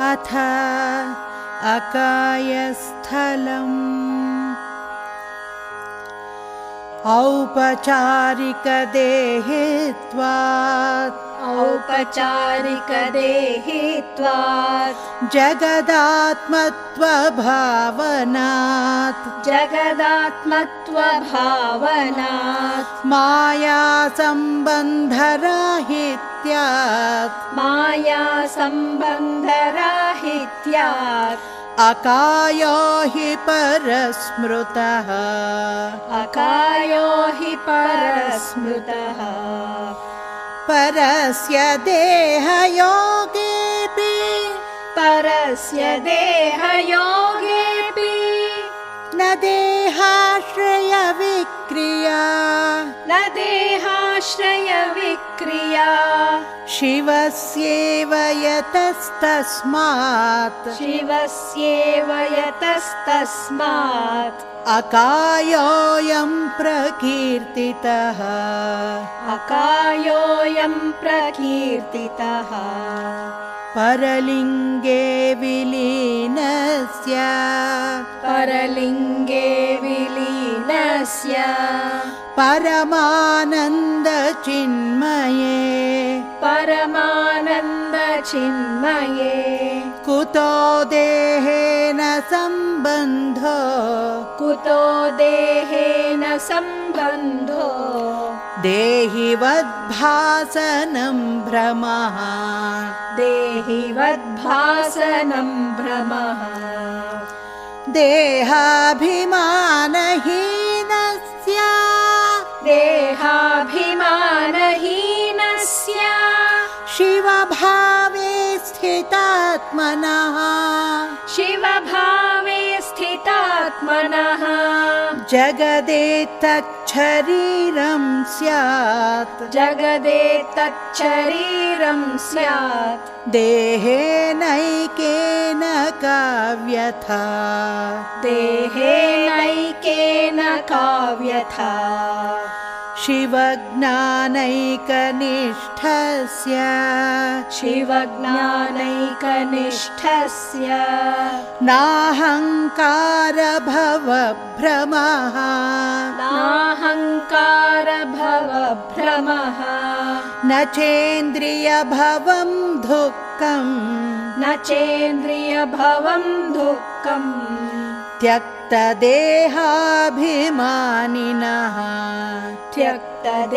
अथ अकायस्थलम् औपचारिकदेहित्वात्। औपचारिकदेहित्वात्। जगदात्मत्वभावनात्। जगदात्मत्वभावनात्। मायासम्बन्धराहित्यात्। माया सम्बन्धराहित्यात् अकायो हि परस्मृतः। अकायो हि परस्मृतः। परस्य देहयोगेऽपि। परस्य देहयोगेऽपि। न देहाश्रयविक्रिया। न देहाश्रयविक्रिया शिवस्येव यतस्तस्मात्। शिवस्येव यतस्तस्मात्। अकायोऽयं प्रकीर्तितः। अकायोऽयं प्रकीर्तितः परलिङ्गे विलीनस्य। परलिङ्गे विलीनस्य। परमानन्दचिन्मये। परमानन्दचिन्मये। कुतो देहेन सम्बन्धो। कुतो देहेन सम्बन्धो देहिवद्भासनं भ्रमः। देहि वद्भासनं भ्रमः। देहाभिमानहीनस्य। देहाभिमानहीनस्य। शिवभावे स्थितात्मनः। शिवभावे स्थितात्मनः जगदेतच्छरीरं स्यात्। जगदेतच्छरीरं स्यात्। देहेनैकेन काव्यथा। देहेनैकेन काव्यथा शिवज्ञानैकनिष्ठस्य। शिवज्ञानैकनिष्ठस्य। नाहङ्कारभवभ्रमः। नाहङ्कारभवभ्रमः। न चेन्द्रियभवं दुःखम्। न चेन्द्रियभवं दुःखम् त्यक्तदेहाभिमानिनः। त्यक्तदेहाभिमानिनः।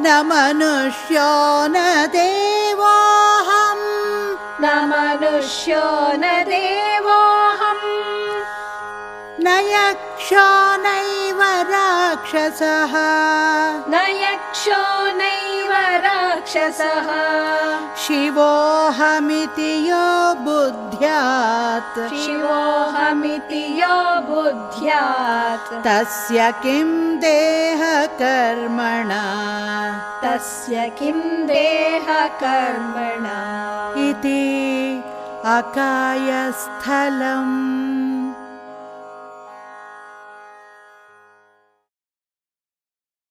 न मनुष्यो न देवोऽहम् न मनुष्यो न देवोऽहम् न यक्षो नैव राक्षसः। न यक्षो नैव राक्षसः। शिवोऽहमिति यो बुद्ध्यात्। शिवोऽहमिति यो बुद्ध्यात्। तस्य किं देहकर्मणा? तस्य किं देहकर्मणा? इति अकायस्थलम्